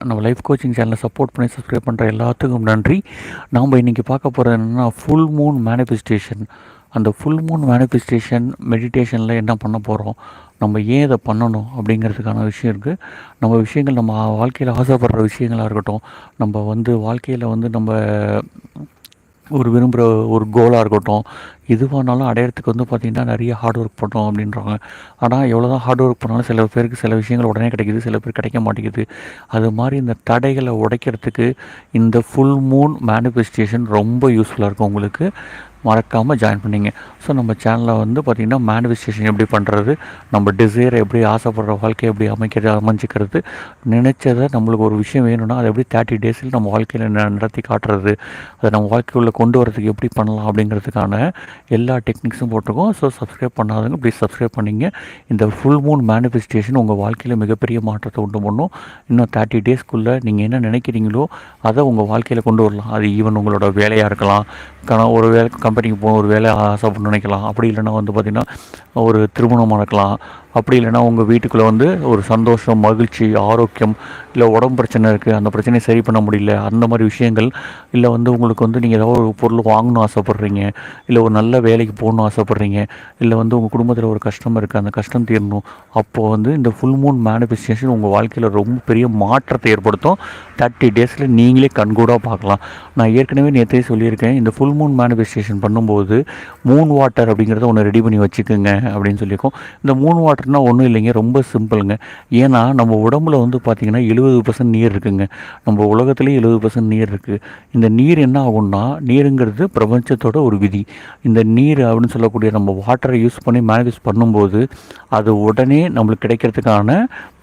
நம்ம life coaching சேனலை support பண்ணி சப்ஸ்கிரைப் பண்ணுற எல்லாத்துக்கும் நன்றி. நாம் இன்றைக்கி பார்க்க போகிறது என்னென்னா ஃபுல் மூன் மேனிஃபெஸ்டேஷன் அந்த ஃபுல் மூன் மேனிஃபெஸ்டேஷன் மெடிடேஷனில் என்ன பண்ண போகிறோம் நம்ம ஏன் இதை பண்ணணும் அப்படிங்கிறதுக்கான விஷயம் இருக்குது நம்ம விஷயங்கள் நம்ம வாழ்க்கையில் ஆசைப்படுற விஷயங்களாக இருக்கட்டும் நம்ம வந்து வாழ்க்கையில் வந்து நம்ம ஒரு விரும்புகிற ஒரு கோலாக இருக்கட்டும் எதுவானாலும் அடையிறதுக்கு வந்து பார்த்திங்கன்னா நிறைய ஹார்ட் ஒர்க் பண்ணோம் அப்படின்றாங்க. ஆனால் எவ்வளோ தான் ஹார்ட் ஒர்க் பண்ணாலும் சில பேருக்கு சில விஷயங்கள் உடனே கிடைக்கிது சில பேர் கிடைக்க மாட்டேங்குது. அது மாதிரி இந்த தடைகளை உடைக்கிறதுக்கு இந்த ஃபுல் மூன் மேனிஃபெஸ்டேஷன் ரொம்ப யூஸ்ஃபுல்லாக இருக்கும் உங்களுக்கு. மறக்காமல் ஜாயின் பண்ணிங்க. ஸோ நம்ம சேனலில் வந்து பார்த்திங்கன்னா மேனிஃபெஸ்டேஷன் எப்படி பண்ணுறது நம்ம டிசைரை எப்படி ஆசைப்படுற வாழ்க்கையை எப்படி அமைக்கிறது அமைஞ்சிக்கிறது நினச்சதை நம்மளுக்கு ஒரு விஷயம் வேணும்னா அதை எப்படி தேர்ட்டி டேஸில் நம்ம வாழ்க்கையில் நடத்தி காட்டுறது அதை நம்ம வாழ்க்கைக்குள்ளே கொண்டு வரதுக்கு எப்படி பண்ணலாம் அப்படிங்கிறதுக்கான எல்லா டெக்னிக்ஸும் போட்டிருக்கோம். ஸோ சப்ஸ்கிரைப் பண்ணாதவங்க ப்ளீஸ் சப்ஸ்கிரைப் பண்ணிங்க. இந்த ஃபுல் மூன் மேனிஃபெஸ்டேஷன் உங்கள் வாழ்க்கையில் மிகப்பெரிய மாற்றத்தை உண்டு பண்ணும். இன்னும் தேர்ட்டி டேஸ்க்குள்ளே நீங்கள் என்ன நினைக்கிறீங்களோ அதை உங்கள் வாழ்க்கையில் கொண்டு வரலாம். அது ஈவன் உங்களோட வேலையாக இருக்கலாம். கண ஒரு வேலை கம்பெனிக்கு போகணும் ஒரு வேலை ஆசைப்பட்டு நினைக்கலாம். அப்படி இல்லைன்னா வந்து பார்த்திங்கன்னா ஒரு திருமணம் நடக்கலாம் அப்படி இல்லைன்னா உங்கள் வீட்டுக்குள்ளே வந்து ஒரு சந்தோஷம் மகிழ்ச்சி ஆரோக்கியம் இல்லை உடம்பு பிரச்சனை இருக்குது அந்த பிரச்சனையை சரி பண்ண முடியல அந்த மாதிரி விஷயங்கள் இல்லை வந்து உங்களுக்கு வந்து நீங்கள் ஏதாவது ஒரு பொருள் வாங்கணும் ஆசைப்பட்றீங்க இல்லை ஒரு நல்ல வேலைக்கு போகணும் ஆசைப்பட்றீங்க இல்லை வந்து உங்கள் குடும்பத்தில் ஒரு கஷ்டம் இருக்குது அந்த கஷ்டம் தீரணும் அப்போது வந்து இந்த ஃபுல் மூன் மேனிஃபெஸ்டேஷன் உங்கள் வாழ்க்கையில் ரொம்ப பெரிய மாற்றத்தை ஏற்படுத்தும். தேர்ட்டி டேஸில் நீங்களே கண்கூடாக பார்க்கலாம். நான் ஏற்கனவே நேற்றே சொல்லியிருக்கேன் இந்த ஃபுல் மூன் மேனிஃபெஸ்டேஷன் பண்ணும்போது மூன் வாட்டர் அப்படிங்கிறத ஒன்று ரெடி பண்ணி வச்சுக்கோங்க அப்படின்னு சொல்லியிருக்கோம். இந்த மூன் வாட்டர்னால் ஒன்றும் இல்லைங்க. ரொம்ப சிம்பிளுங்க. ஏன்னா நம்ம உடம்புல வந்து பார்த்திங்கன்னா எழுபது பர்சன்ட் நீர் இருக்குங்க. நம்ம உலகத்துலேயே எழுபது பர்சன்ட் நீர் இருக்குது இந்த நீர் என்ன ஆகும்னா நீருங்கிறது பிரபஞ்சத்தோட ஒரு விதி. இந்த நீர் அப்படின்னு சொல்லக்கூடிய நம்ம வாட்டரை யூஸ் பண்ணி மேனேஜ் பண்ணும்போது அது உடனே நம்மளுக்கு கிடைக்கிறதுக்கான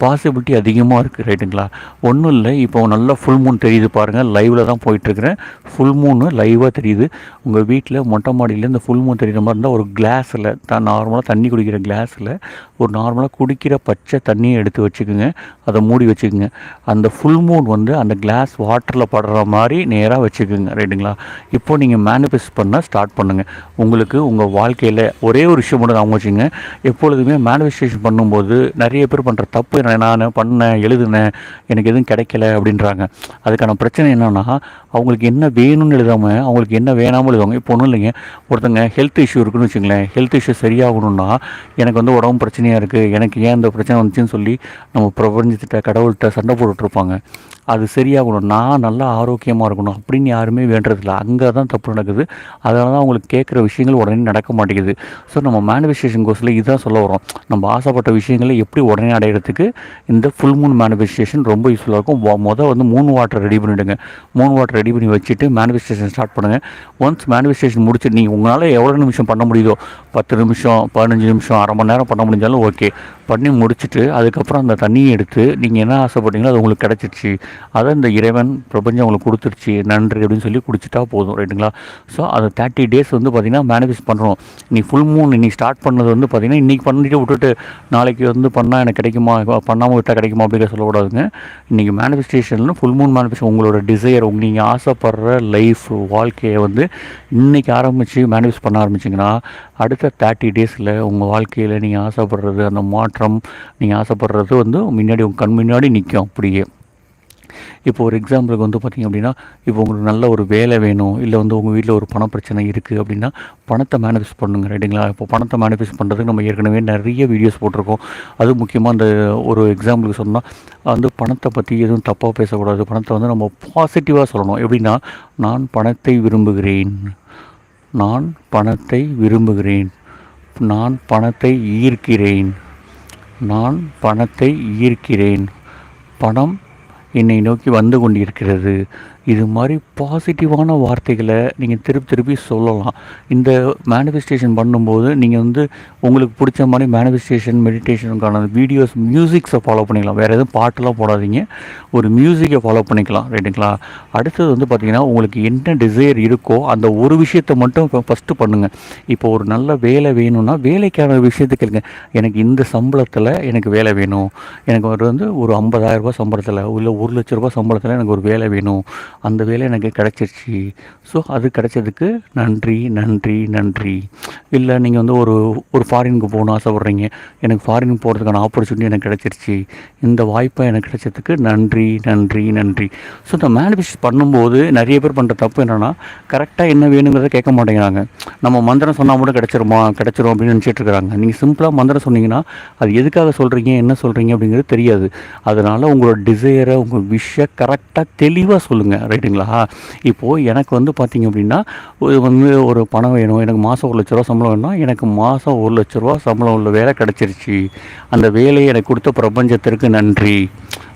பாசிபிலிட்டி அதிகமாக இருக்குது ரைட்டுங்களா ஒன்றும் இல்லை. இப்போ நல்லா ஃபுல் மூன் தெரியுது பாருங்கள் லைவில் தான் போயிட்டுருக்கிறேன். ஃபுல் மூணு லைவாக தெரியுது. உங்கள் வீட்டில் மொட்டை மாடியில் இந்த ஃபுல் மூன் தெரியுற மாதிரி இருந்தால் ஒரு கிளாஸில் தான் நார்மலாக தண்ணி குடிக்கிற கிளாஸில் ஒரு நார்மலாக குடிக்கிற பச்சை தண்ணியை எடுத்து வச்சுக்கோங்க. அதை மூடி வச்சுக்கோங்க. அந்த ஃபுல் மூன் வந்து அந்த கிளாஸ் வாட்டரில் படுற மாதிரி நேராக வச்சுக்கோங்க. ரைட்டுங்களா? இப்போ நீங்கள் மேனிஃபெஸ்ட் பண்ண ஸ்டார்ட் பண்ணுங்கள் உங்களுக்கு உங்கள் வாழ்க்கையில் ஒரே ஒரு விஷயம் மட்டும் அவங்க வச்சுங்க எப்பொழுதுமே மேனிஃபெஸ்டேஷன் பண்ணும்போது நிறைய பேர் பண்ணுற தப்பு நான் பண்ணேன் எழுதுனேன் எனக்கு எதுவும் கிடைக்கல அப்படின்றாங்க. அதுக்கான பிரச்சனை என்னென்னா அவங்களுக்கு என்ன வேணும்னு எழுதாமல் அவங்களுக்கு என்ன வேணாமல் எழுதுவாங்க. இப்போ ஒன்றும் இல்லைங்க. ஒருத்தங்க ஹெல்த் இஷ்யூ இருக்குன்னு வச்சுங்களேன் ஹெல்த் இஷ்யூ சரியாகணும்னா எனக்கு வந்து உடம்பு பிரச்சனையாக இருக்குது எனக்கு ஏன் இந்த பிரச்சனை வந்துச்சுன்னு சொல்லி நம்ம பிரபஞ்சத்திட்ட கடவுள்கிட்ட சண்டை போட்டுட்ருப்பாங்க அது சரியாகணும். நான் நல்லா ஆரோக்கியமாக இருக்கணும் அப்படின்னு யாருமே வேண்டதில்ல அங்கே தான் தப்பு நடக்குது. அதனால தான் அவங்களுக்கு கேட்குற விஷயங்கள் உடனே நடக்க மாட்டேங்குது. ஸோ நம்ம மேனிஃபெஸ்டேஷன் கோர்ஸில் இதுதான் சொல்ல வரோம் நம்ம ஆசைப்பட்ட விஷயங்களை எப்படி உடனே அடையிறதுக்கு இந்த ஃபுல் மூன் மேனிஃபெஸ்டேஷன் ரொம்ப யூஸ்ஃபுல்லாக இருக்கும். மொதல் வந்து மூணு வாட்டர் ரெடி பண்ணிவிடுங்க மூணு வாட்டர் ரெடி பண்ணி வச்சுட்டு மேனிஃபெஸ்டேஷன் ஸ்டார்ட் பண்ணுங்கள் ஒன்ஸ் மேனிஃபெஸ்டேஷன் முடிச்சுட்டு நீங்கள் உங்களால் எவ்வளோ நிமிஷம் பண்ண முடியுதோ பத்து நிமிஷம் பதினஞ்சு நிமிஷம் அரை மணி நேரம் பண்ண முடிஞ்சாலும் ஓகே பண்ணி முடிச்சுட்டு அதுக்கப்புறம் அந்த தண்ணியை எடுத்து நீங்கள் என்ன ஆசைப்பட்டீங்களோ அது உங்களுக்கு கிடச்சிருச்சு. அதை இந்த இறைவன் பிரபஞ்சம் உங்களுக்கு கொடுத்துருச்சு நன்றி அப்படின்னு சொல்லி குடிச்சிட்டா போதும் ரைட்டுங்களா? ஸோ அதை தேர்ட்டி டேஸ் வந்து பார்த்திங்கன்னா மேனிஃபெஸ்ட் பண்ணுறோம் நீ ஃபுல் மூன் நீ ஸ்டார்ட் பண்ணது வந்து பார்த்திங்கன்னா இன்றைக்கி பண்ணிட்டு விட்டுட்டு நாளைக்கு வந்து பண்ணால் எனக்கு கிடைக்குமா? பண்ணாமல் விட்டால் கிடைக்குமா? அப்படிங்கிற சொல்லக்கூடாதுங்க. இன்றைக்கி மேனிஃபெஸ்டேஷனில் ஃபுல் மூன் மேனிஃபெஸ்ட் உங்களோட டிசையர் உங்கள் நீங்கள் ஆசைப்படுற லைஃப் வாழ்க்கையை வந்து இன்றைக்கி ஆரம்பித்து மேனிஃபெஸ்ட் பண்ண ஆரம்பிச்சிங்கன்னா அடுத்த தேர்ட்டி டேஸில் உங்கள் வாழ்க்கையில் நீங்கள் ஆசைப்படுறது அந்த மாற்றம் நீங்கள் ஆசைப்படுறது வந்து முன்னாடி உங்கள் கண் முன்னாடி நிற்கும் அப்படியே. இப்போ ஒரு எக்ஸாம்பிளுக்கு வந்து பார்த்திங்க அப்படின்னா இப்போ உங்களுக்கு நல்ல ஒரு வேலை வேணும் இல்லை வந்து உங்கள் வீட்டில் ஒரு பண பிரச்சனை இருக்குது அப்படின்னா பணத்தை மேனிஃபெஸ்ட் பண்ணுங்க ரைட்டுங்களா இப்போ பணத்தை மேனிஃபெஸ்ட் பண்ணுறதுக்கு நம்ம ஏற்கனவே நிறைய வீடியோஸ் போட்டிருக்கோம். அது முக்கியமாக அந்த ஒரு எக்ஸாம்பிளுக்கு சொன்னால் வந்து பணத்தை பற்றி எதுவும் தப்பாக பேசக்கூடாது. பணத்தை வந்து நம்ம பாசிட்டிவாக சொல்லணும். எப்படின்னா நான் பணத்தை விரும்புகிறேன். நான் பணத்தை விரும்புகிறேன். நான் பணத்தை ஈர்க்கிறேன். நான் பணத்தை ஈர்க்கிறேன். பணம் என்னை நோக்கி வந்து கொண்டிருக்கிறது. இது மாதிரி பாசிட்டிவான வார்த்தைகளை நீங்கள் திருப்பி திருப்பி சொல்லலாம். இந்த மேனிஃபெஸ்டேஷன் பண்ணும்போது நீங்கள் வந்து உங்களுக்கு பிடிச்ச மாதிரி மேனிஃபெஸ்டேஷன் மெடிடேஷனுக்கான வீடியோஸ் மியூசிக்ஸை ஃபாலோ பண்ணிக்கலாம். வேறு எதுவும் பாட்டெலாம் போடாதீங்க. ஒரு மியூசிக்கை ஃபாலோ பண்ணிக்கலாம். ரைட்டுங்களா? அடுத்தது வந்து பார்த்திங்கன்னா உங்களுக்கு என்ன டிசைர் இருக்கோ அந்த ஒரு விஷயத்தை மட்டும் இப்போ ஃபஸ்ட்டு பண்ணுங்கள் இப்போ ஒரு நல்ல வேலை வேணும்னா வேலைக்கான விஷயத்தை கேளுங்க. எனக்கு இந்த சம்பளத்தில் எனக்கு வேலை வேணும். எனக்கு ஒரு வந்து ஒரு ஐம்பதாயிரரூபா சம்பளத்தில் இல்லை ஒரு லட்ச ரூபா சம்பளத்தில் எனக்கு ஒரு வேலை வேணும். அந்த வேலை எனக்கு கிடச்சிருச்சு. ஸோ அது கிடைச்சதுக்கு நன்றி நன்றி நன்றி. இல்லை நீங்கள் வந்து ஒரு ஒரு ஃபாரினுக்கு போகணும் ஆசைப்பட்றீங்க. எனக்கு ஃபாரின் போகிறதுக்கான ஆப்பர்ச்சுனிட்டி எனக்கு கிடச்சிருச்சு. இந்த வாய்ப்பை எனக்கு கிடைச்சதுக்கு நன்றி நன்றி நன்றி. ஸோ இந்த மேனிஃபெஸ்ட் பண்ணும்போது நிறைய பேர் பண்ணுற தப்பு என்னென்னா கரெக்டாக என்ன வேணுங்கிறத கேட்க மாட்டேங்கிறாங்க. நம்ம மந்திரம் சொன்னால் மட்டும் கிடச்சிருமா கிடச்சிரும் அப்படின்னு நினச்சிட்டு இருக்கிறாங்க நீங்கள் சிம்பிளாக மந்திரம் சொன்னீங்கன்னா அது எதுக்காக சொல்கிறீங்க என்ன சொல்கிறீங்க அப்படிங்கிறது தெரியாது. அதனால் உங்களோட டிசையரை உங்கள் விஷயம் கரெக்டாக தெளிவாக சொல்லுங்கள் ரைட்டுங்களா? இப்போது எனக்கு வந்து பார்த்திங்க அப்படின்னா இது வந்து ஒரு பணம் வேணும் எனக்கு மாதம் ஒரு லட்ச ரூபா சம்பளம் வேணும்னா எனக்கு மாதம் ஒரு லட்ச ரூபா சம்பளம் உள்ள வேலை கிடச்சிருச்சு. அந்த வேலையை எனக்கு கொடுத்த பிரபஞ்சத்திற்கு நன்றி.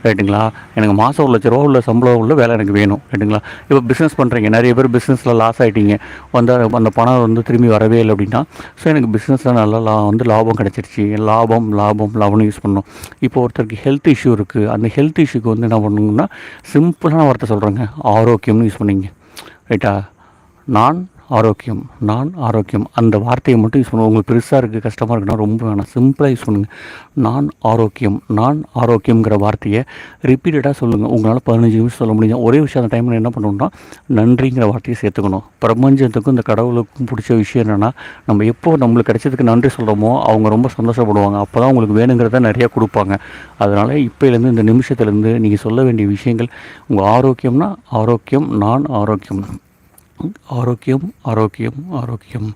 ரைட்டுங்களா எனக்கு மாதம் ஒரு லட்ச ரூபா உள்ள சம்பளம் உள்ள வேலை எனக்கு வேணும் ரைட்டுங்களா இப்போ பிஸ்னஸ் பண்ணுறீங்க நிறைய பேர் பிஸ்னஸில் லாஸ் ஆகிட்டீங்க வந்து அந்த பணம் வந்து திரும்பி வரவே இல்லை அப்படின்னா ஸோ எனக்கு பிஸ்னஸில் நல்லா லா வந்து லாபம் கிடச்சிருச்சு. லாபம் லாபம் லாபம்னு யூஸ் பண்ணணும். இப்போ ஒருத்தருக்கு ஹெல்த் இஷ்யூ இருக்குது அந்த ஹெல்த் இஷ்யூக்கு வந்து என்ன பண்ணணும்னா சிம்பிளான வார்த்தை சொல்கிறேங்க ஆரோக்கியம்னு யூஸ் பண்ணிங்க ரைட்டா நான் ஆரோக்கியம் நான் ஆரோக்கியம். அந்த வார்த்தையை மட்டும் யூஸ் பண்ணுவோம் உங்களுக்கு பெருசாக இருக்குது கஷ்டமாக இருக்குன்னா ரொம்ப வேணாம். சிம்பிளாக யூஸ் பண்ணுங்கள் நான் ஆரோக்கியம் நான் ஆரோக்கியங்கிற வார்த்தையை ரிப்பீட்டடாக சொல்லுங்கள் உங்களால் பதினஞ்சு நிமிஷம் சொல்ல முடியும் ஒரே விஷயம் அந்த டைமில் என்ன பண்ணணும்னா நன்றிங்கிற வார்த்தையை சேர்த்துக்கணும். பிரபஞ்சத்துக்கும் இந்த கடவுளுக்கும் பிடிச்ச விஷயம் என்னென்னா நம்ம எப்போ நம்மளுக்கு கிடைச்சதுக்கு நன்றி சொல்கிறோமோ அவங்க ரொம்ப சந்தோஷப்படுவாங்க. அப்போ தான் உங்களுக்கு வேணுங்கிறத நிறையா கொடுப்பாங்க. அதனால் இப்போலேருந்து இந்த நிமிஷத்துலேருந்து நீங்கள் சொல்ல வேண்டிய விஷயங்கள் உங்கள் ஆரோக்கியம்னா ஆரோக்கியம் நான் ஆரோக்கியம். ஆரோக்கியம் ஆரோக்கியம் ஆரோக்கியம்.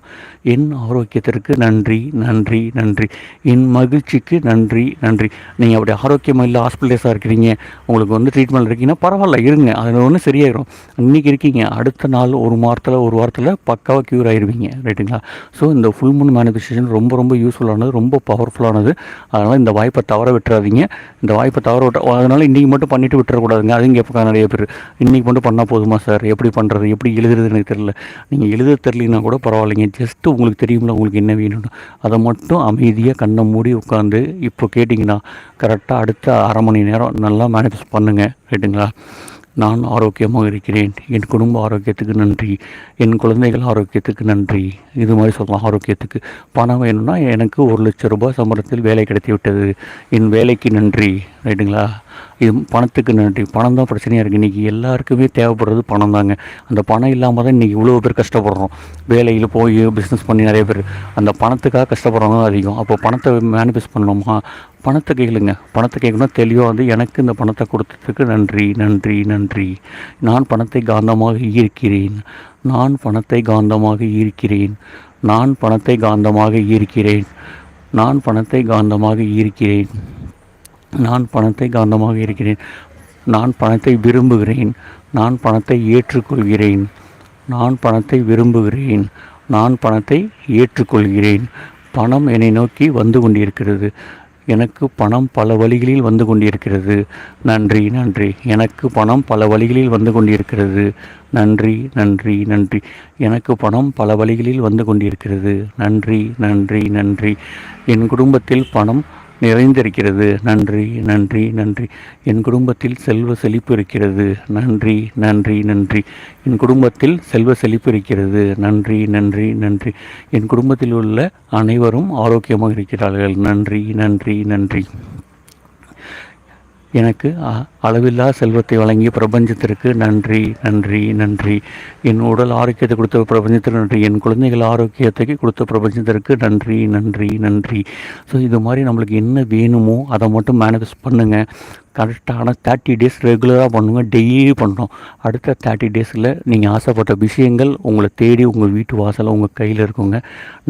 என் ஆரோக்கியத்திற்கு நன்றி நன்றி நன்றி. என் மகிழ்ச்சிக்கு நன்றி நன்றி. நீங்கள் அப்படி ஆரோக்கியமாக இல்லை ஹாஸ்பிட்டலைஸாக இருக்கிறீங்க. உங்களுக்கு வந்து ட்ரீட்மெண்ட் இருக்கீங்கன்னா பரவாயில்ல இருங்க. அது ஒன்று சரியாயிடும் இன்றைக்கி இருக்கீங்க. அடுத்த நாள் ஒரு வாரத்தில் ஒரு வாரத்தில் பக்காவாக க்யூர் ஆயிடுவீங்க ரைட்டுங்களா ஸோ இந்த ஃபுல் மூன் மேனிஃபெஸ்டேஷன் ரொம்ப ரொம்ப யூஸ்ஃபுல்லானது ரொம்ப பவர்ஃபுல்லானது அதனால் இந்த வாய்ப்பை தவற விட்டுறாதீங்க. இந்த வாய்ப்பை தவற விட்ட அதனால் இன்றைக்கி மட்டும் பண்ணிவிட்டு விட்டுறக்கூடாதுங்க. அதுங்க கேட்பாங்க நிறைய பேர். இன்றைக்கி மட்டும் பண்ணால் போதுமா சார் எப்படி பண்ணுறது எப்படி எழுதுறது எனக்கு தெரில நீங்கள் எழுத தெரிலினா கூட பரவாயில்லைங்க. ஜஸ்ட்டு உங்களுக்கு தெரியும்ல உங்களுக்கு என்ன வேணும்னு. அதை மட்டும் அமைதியாக கண்ணை மூடி உட்காந்து இப்போ கேட்டிங்கன்னா கரெக்டாக அடுத்த அரை மணி நேரம் நல்லா மேனேஜ் பண்ணுங்கள் ரைட்டுங்களா நான் ஆரோக்கியமாக இருக்கிறேன். என் குடும்ப ஆரோக்கியத்துக்கு நன்றி. என் குழந்தைகள் ஆரோக்கியத்துக்கு நன்றி. இது மாதிரி சொல்லலாம் ஆரோக்கியத்துக்கு. பணம் வேணும்னா எனக்கு ஒரு லட்சம் ரூபாய் சம்பளத்தில் வேலை கிடைத்து விட்டது என் வேலைக்கு நன்றி. ரைட்டுங்களா? இது பணத்துக்கு நன்றி. பணம் தான் பிரச்சனையாக இருக்குது இன்றைக்கி எல்லாருக்குமே தேவைப்படுறது பணம் தாங்க. அந்த பணம் இல்லாமல் தான் இன்றைக்கி இவ்வளோ பேர் கஷ்டப்படுறோம். வேலையில் போய் பிஸ்னஸ் பண்ணி நிறைய பேர். அந்த பணத்துக்காக கஷ்டப்படுறவங்க அதிகம். அப்போ பணத்தை மேனிஃபெஸ்ட் பண்ணணுமா? பணத்தை கேளுங்க. பணத்தை கேட்கணும் தெளிவாக வந்து எனக்கு இந்த பணத்தை கொடுத்ததுக்கு நன்றி நன்றி நன்றி. நான் பணத்தை காந்தமாக ஈர்க்கிறேன். நான் பணத்தை காந்தமாக ஈர்க்கிறேன். நான் பணத்தை காந்தமாக ஈர்க்கிறேன். நான் பணத்தை காந்தமாக ஈர்க்கிறேன். நான் பணத்தை காந்தமாக இருக்கிறேன் நான் பணத்தை விரும்புகிறேன். நான் பணத்தை ஏற்றுக்கொள்கிறேன். நான் பணத்தை விரும்புகிறேன். நான் பணத்தை ஏற்றுக்கொள்கிறேன். பணம் என்னை நோக்கி வந்து கொண்டிருக்கிறது. எனக்கு பணம் பல வழிகளில் வந்து கொண்டிருக்கிறது. நன்றி நன்றி. எனக்கு பணம் பல வழிகளில் வந்து கொண்டிருக்கிறது. நன்றி நன்றி நன்றி. எனக்கு பணம் பல வழிகளில் வந்து கொண்டிருக்கிறது. நன்றி நன்றி நன்றி. என் குடும்பத்தில் பணம் நிறைந்திருக்கிறது. நன்றி நன்றி நன்றி. என் குடும்பத்தில் செல்வ செழிப்பு இருக்கிறது. நன்றி நன்றி நன்றி. என் குடும்பத்தில் செல்வ செழிப்பு இருக்கிறது. நன்றி நன்றி நன்றி. என் குடும்பத்தில் உள்ள அனைவரும் ஆரோக்கியமாக இருக்கிறார்கள். நன்றி நன்றி நன்றி. எனக்கு அளவில்லா செல்வத்தை வழங்கிய பிரபஞ்சத்திற்கு நன்றி நன்றி நன்றி. என் உடல் ஆரோக்கியத்தை கொடுத்த பிரபஞ்சத்திற்கு நன்றி. என் குழந்தைகள் ஆரோக்கியத்தை கொடுத்த பிரபஞ்சத்திற்கு நன்றி நன்றி நன்றி. ஸோ இது மாதிரி நம்மளுக்கு என்ன வேணுமோ அதை மட்டும் மேனிஃபெஸ்ட் பண்ணுங்கள் கரெக்டான தேர்ட்டி டேஸ் ரெகுலராக பண்ணுங்க டெய்லி பண்ணுறோம். அடுத்த தேர்ட்டி டேஸில் நீங்கள் ஆசைப்பட்ட விஷயங்கள் உங்களை தேடி உங்கள் வீட்டு வாசலில் உங்கள் கையில் இருக்குங்க.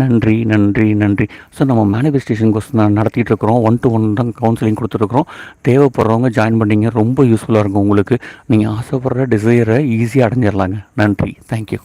நன்றி நன்றி நன்றி. ஸோ நம்ம மேனிஃபெஸ்டேஷன் கொஸ்டின் நடத்திட்டு இருக்கிறோம். ஒன் டு ஒன் தான் கவுன்சிலிங் கொடுத்துருக்குறோம் தேவைப்படுறவங்க ஜாயின் பண்ணிங்க. ரொம்ப யூஸ்ஃபுல்லாக இருக்கும் உங்களுக்கு. நீங்கள் ஆசைப்படுற டிசைரை ஈஸியாக அடைஞ்சிடலாங்க நன்றி. தேங்க்யூ